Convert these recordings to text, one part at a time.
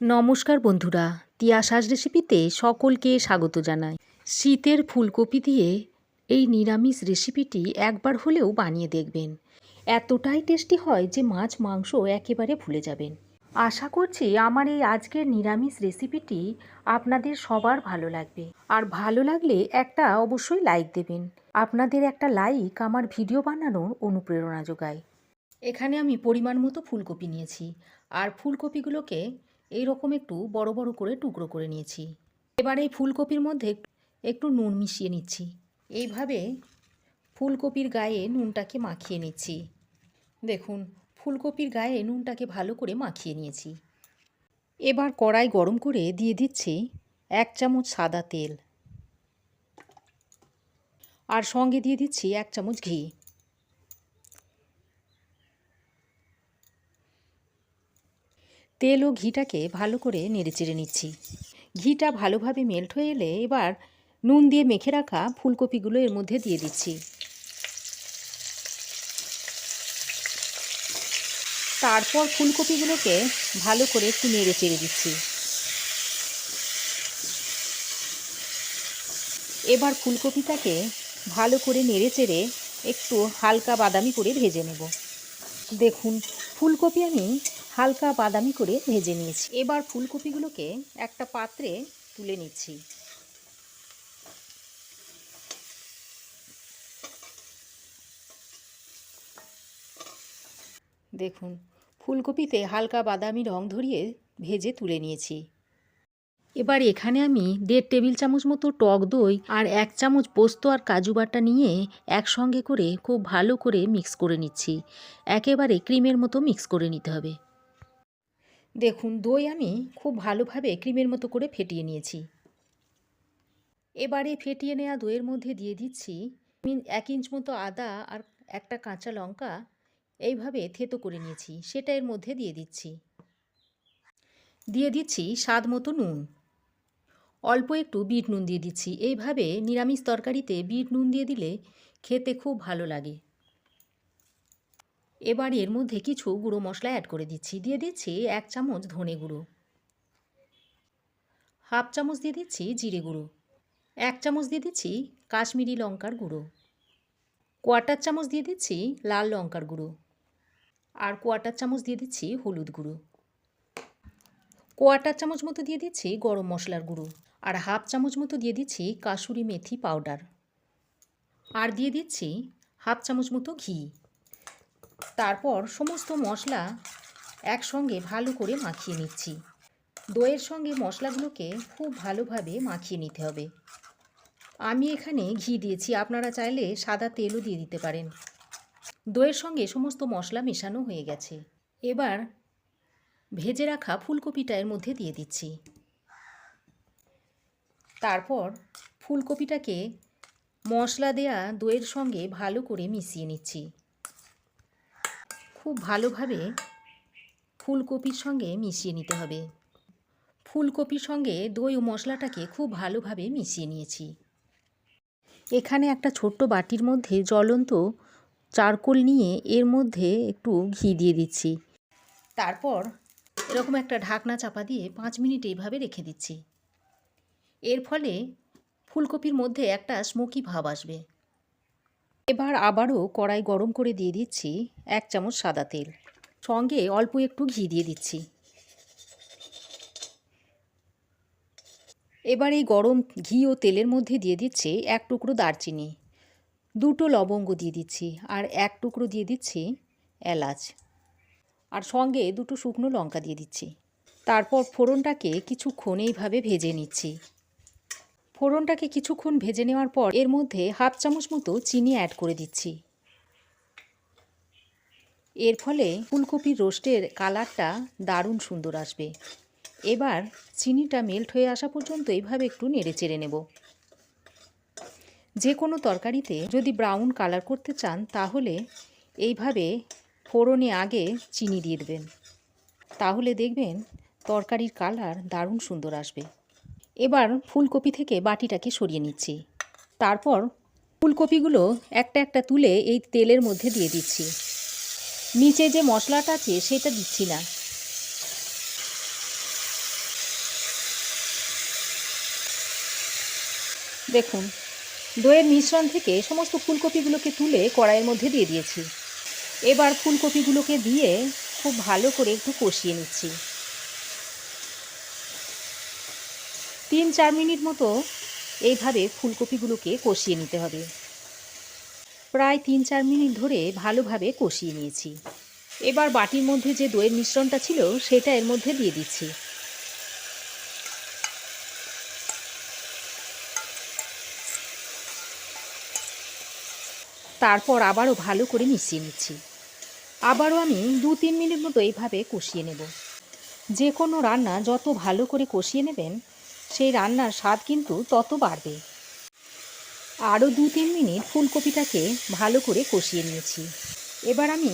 নমস্কার বন্ধুরা তিয়াশাস রেসিপিতে সকলকে স্বাগত জানাই। শীতের ফুলকপি দিয়ে এই নিরামিষ রেসিপিটি একবার হলেও বানিয়ে দেখবেন। এতটাই টেস্টি হয় যে মাছ মাংস একেবারে ভুলে যাবেন। আশা করছি আমার এই আজকের নিরামিষ রেসিপিটি আপনাদের সবার ভালো লাগবে। আর ভালো লাগলে একটা অবশ্যই লাইক দেবেন। আপনাদের একটা লাইক আমার ভিডিও বানানোর অনুপ্রেরণা যোগায়। এখানে আমি পরিমাণ মতো ফুলকপি নিয়েছি। আর ফুলকপিগুলোকে এই রকম একটু বড় বড় করে টুকরো করে নিয়েছি। এবার এই ফুলকপির মধ্যে একটু নুন মিশিয়ে নিচ্ছি। এইভাবে ফুলকপির গায়ে নুনটাকে মাখিয়ে নিচ্ছি। দেখুন, ফুলকপির গায়ে নুনটাকে ভালো করে মাখিয়ে নিয়েছি। এবার কড়াই গরম করে দিয়ে দিচ্ছি এক চামচ সাদা তেল। আর সঙ্গে দিয়ে দিচ্ছি এক চামচ ঘি। তেল ও ঘিটাকে ভালো করে নেড়েচেড়ে নিচ্ছি। ঘিটা ভালোভাবে মেল্ট হয়ে এলে এবার নুন দিয়ে মেখে রাখা ফুলকপিগুলো এর মধ্যে দিয়ে দিচ্ছি। তারপর ফুলকপিগুলোকে ভালো করে একটু নেড়ে চেড়ে দিচ্ছি। এবার ফুলকপিটাকে ভালো করে নেড়ে চেড়ে একটু হালকা বাদামি করে ভেজে নেব। দেখুন, ফুলকপি আমি হালকা বাদামি করে ভেজে নিয়েছি। এবার ফুলকপিগুলোকে একটা পাত্রে তুলে নিচ্ছি। দেখুন, ফুলকপিতে হালকা বাদামি রং ধরিয়ে ভেজে তুলে নিয়েছি। এবার এখানে আমি দেড় টেবিল চামচ মতো টক দই আর এক চামচ পোস্ত আর কাজু বাটা নিয়ে একসঙ্গে করে খুব ভালো করে মিক্স করে নিচ্ছি। একেবারে ক্রিমের মতো মিক্স করে নিতে হবে। দেখুন, দই আমি খুব ভালোভাবে ক্রিমের মতো করে ফেটিয়ে নিয়েছি। এবারে ফেটিয়ে নেওয়া দইয়ের মধ্যে দিয়ে দিচ্ছি এক ইঞ্চ মতো আদা আর একটা কাঁচা লঙ্কা। এইভাবে থেতো করে নিয়েছি, সেটা এর মধ্যে দিয়ে দিচ্ছি। দিয়ে দিচ্ছি স্বাদ মতো নুন। অল্প একটু বিট নুন দিয়ে দিচ্ছি। এইভাবে নিরামিষ তরকারিতে বিট নুন দিয়ে দিলে খেতে খুব ভালো লাগে। এবার এর মধ্যে কিছু গুঁড়ো মশলা অ্যাড করে দিচ্ছি। দিয়ে দিচ্ছি এক চামচ ধনে গুঁড়ো। হাফ চামচ দিয়ে দিচ্ছি জিরে গুঁড়ো। এক চামচ দিয়ে দিচ্ছি কাশ্মীরি লঙ্কার গুঁড়ো। কোয়াটার চামচ দিয়ে দিচ্ছি লাল লঙ্কার গুঁড়ো। আর কোয়াটার চামচ দিয়ে দিচ্ছি হলুদ গুঁড়ো। কোয়াটার চামচ মতো দিয়ে দিচ্ছি গরম মশলার গুঁড়ো। আর হাফ চামচ মতো দিয়ে দিচ্ছি কাসুরি মেথি পাউডার আর দিয়ে দিচ্ছি হাফ চামচ মতো ঘি। তারপর সমস্ত মশলা একসঙ্গে ভালো করে মাখিয়ে নিচ্ছি। দইয়ের সঙ্গে মশলাগুলোকে খুব ভালোভাবে মাখিয়ে নিতে হবে। আমি এখানে ঘি দিয়েছি, আপনারা চাইলে সাদা তেলও দিয়ে দিতে পারেন। দইয়ের সঙ্গে সমস্ত মশলা মেশানো হয়ে গেছে। এবার ভেজে রাখা ফুলকপিটা এর মধ্যে দিয়ে দিচ্ছি। তারপর ফুলকপিটাকে মশলা দেয়া দইয়ের সঙ্গে ভালো করে মিশিয়ে নিচ্ছি। খুব ভালোভাবে ফুলকপির সঙ্গে মিশিয়ে নিতে হবে। ফুলকপির সঙ্গে দই ও মশলাটাকে খুব ভালোভাবে মিশিয়ে নিয়েছি। এখানে একটা ছোট্ট বাটির মধ্যে জ্বলন্ত চারকোল নিয়ে এর মধ্যে একটু ঘি দিয়ে দিচ্ছি। তারপর এরকম একটা ঢাকনা চাপা দিয়ে পাঁচ মিনিট এইভাবে রেখে দিচ্ছি। এর ফলে ফুলকপির মধ্যে একটা স্মোকি ভাব আসবে। এবার আবারও কড়াই গরম করে দিয়ে দিচ্ছি এক চামচ সাদা তেল। সঙ্গে অল্প একটু ঘি দিয়ে দিচ্ছি। এবার এই গরম ঘি ও তেলের মধ্যে দিয়ে দিচ্ছি এক টুকরো দারচিনি। দুটো লবঙ্গ দিয়ে দিচ্ছি আর এক টুকরো দিয়ে দিচ্ছি এলাচ। আর সঙ্গে দুটো শুকনো লঙ্কা দিয়ে দিচ্ছি। তারপর ফোড়নটাকে কিছুক্ষণ এইভাবে ভেজে নিচ্ছি। ফোড়নটাকে কিছুক্ষণ ভেজে নেওয়ার পর এর মধ্যে হাফ চামচ মতো চিনি অ্যাড করে দিচ্ছি। এর ফলে ফুলকপির রোস্টের কালারটা দারুণ সুন্দর আসবে। এবার চিনিটা মেল্ট হয়ে আসা পর্যন্ত এইভাবে একটু নেড়ে চেড়ে নেব। যে কোনো তরকারিতে যদি ব্রাউন কালার করতে চান, তাহলে এইভাবে ফোড়নে আগে চিনি দিয়ে দেবেন। তাহলে দেখবেন তরকারির কালার দারুণ সুন্দর আসবে। এবার ফুলকপি থেকে বাটিটাকে সরিয়ে নিচ্ছি। তারপর ফুলকপিগুলো একটা একটা তুলে এই তেলের মধ্যে দিয়ে দিচ্ছি। নিচে যে মশলাটা আছে সেটা দিচ্ছি না। দেখুন, দইয়ের মিশ্রণ থেকে সমস্ত ফুলকপিগুলোকে তুলে কড়াইয়ের মধ্যে দিয়ে দিয়েছি। এবার ফুলকপিগুলোকে দিয়ে খুব ভালো করে একটু কষিয়ে নিচ্ছি। তিন চার মিনিট মতো এইভাবে ফুলকপিগুলোকে কষিয়ে নিতে হবে। প্রায় তিন চার মিনিট ধরে ভালোভাবে কষিয়ে নিয়েছি। এবার বাটির মধ্যে যে দইয়ের মিশ্রণটা ছিল, সেটা এর মধ্যে দিয়ে দিচ্ছি। তারপর আবারও ভালো করে মিশিয়ে নিচ্ছি। আবারও আমি দু তিন মিনিট মতো এইভাবে কষিয়ে নেব। যে কোনো রান্না যত ভালো করে কষিয়ে নেবেন সেই রান্নার স্বাদ কিন্তু তত বাড়বে। আরও দু তিন মিনিট ফুলকপিটাকে ভালো করে কষিয়ে নিয়েছি। এবার আমি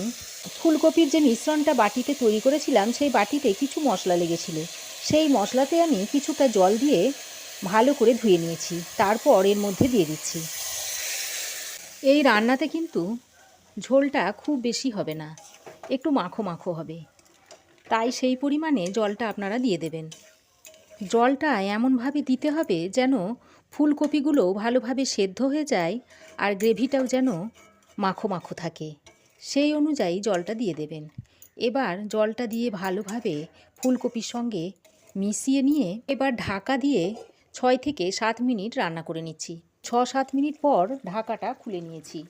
ফুলকপির যে মিশ্রণটা বাটিতে তৈরি করেছিলাম, সেই বাটিতে কিছু মশলা লেগেছিল। সেই মশলাতে আমি কিছুটা জল দিয়ে ভালো করে ধুয়ে নিয়েছি। তারপর এর মধ্যে দিয়ে দিচ্ছি। এই রান্নাতে কিন্তু ঝোলটা খুব বেশি হবে না, একটু মাখো মাখো হবে। তাই সেই পরিমাণে জলটা আপনারা দিয়ে দেবেন। জলটা এমনভাবে দিতে হবে যেন ফুলকপিগুলো ভালোভাবে সেদ্ধ হয়ে যায় আর গ্রেভিটাও যেন মাখো মাখো থাকে। সেই অনুযায়ী জলটা দিয়ে দেবেন। এবার জলটা দিয়ে ভালোভাবে ফুলকপির সঙ্গে মিশিয়ে নিয়ে এবার ঢাকা দিয়ে ছয় থেকে সাত মিনিট রান্না করে নিচ্ছি। ছ সাত মিনিট পর ঢাকাটা খুলে নিয়েছি।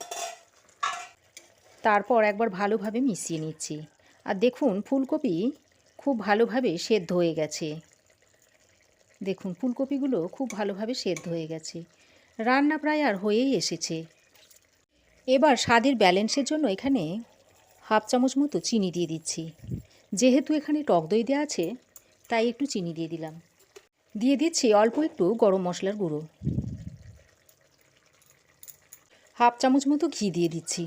তারপর একবার ভালোভাবে মিশিয়ে নিচ্ছি। আর দেখুন, ফুলকপি খুব ভালোভাবে সেদ্ধ হয়ে গেছে। দেখুন, ফুলকপিগুলো খুব ভালোভাবে সেদ্ধ হয়ে গেছে। রান্না প্রায় আর হয়েই এসেছে। এবার স্বাদের ব্যালেন্সের জন্য এখানে হাফ চামচ মতো চিনি দিয়ে দিচ্ছি। যেহেতু এখানে টক দই দেওয়া আছে, তাই একটু চিনি দিয়ে দিলাম। দিয়ে দিচ্ছি অল্প একটু গরম মশলার গুঁড়ো। হাফ চামচ মতো ঘি দিয়ে দিচ্ছি।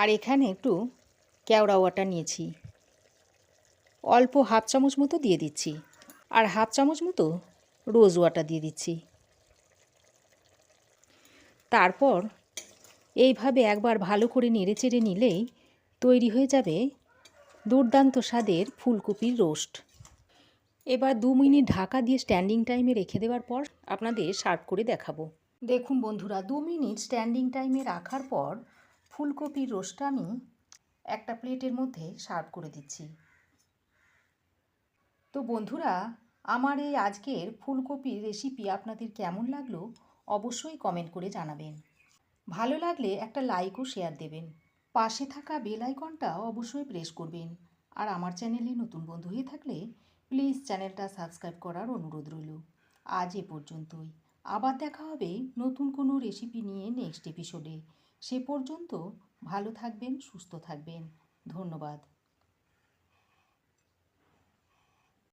আর এখানে একটু কেওড়া ওয়াটার নিয়েছি। অল্প হাফ চামচ মতো দিয়ে দিচ্ছি। আর হাফ চামচ মতো রোজ ওয়াটার দিয়ে দিচ্ছি। তারপর এইভাবে একবার ভালো করে নেড়ে চেড়ে নিলেই তৈরি হয়ে যাবে দুর্দান্ত স্বাদের ফুলকপির রোস্ট। এবার দু মিনিট ঢাকা দিয়ে স্ট্যান্ডিং টাইমে রেখে দেওয়ার পর আপনাদের সার্ভ করে দেখাবো। দেখুন বন্ধুরা, দু মিনিট স্ট্যান্ডিং টাইমে রাখার পর ফুলকপির রোস্টটা আমি একটা প্লেটের মধ্যে সার্ভ করে দিচ্ছি। তো বন্ধুরা, আমার এই আজকের ফুলকপির রেসিপি আপনাদের কেমন লাগল অবশ্যই কমেন্ট করে জানাবেন। ভালো লাগলে একটা লাইক ও শেয়ার দেবেন। পাশে থাকা বেল আইকনটা অবশ্যই প্রেস করবেন। আর আমার চ্যানেলে নতুন বন্ধু হয়ে থাকলে প্লিজ চ্যানেলটা সাবস্ক্রাইব করার অনুরোধ রইল। আজ এ পর্যন্তই। আবার দেখা হবে নতুন কোনো রেসিপি নিয়ে নেক্সট এপিসোডে সে পর্যন্ত ভালো থাকবেন, সুস্থ থাকবেন। ধন্যবাদ।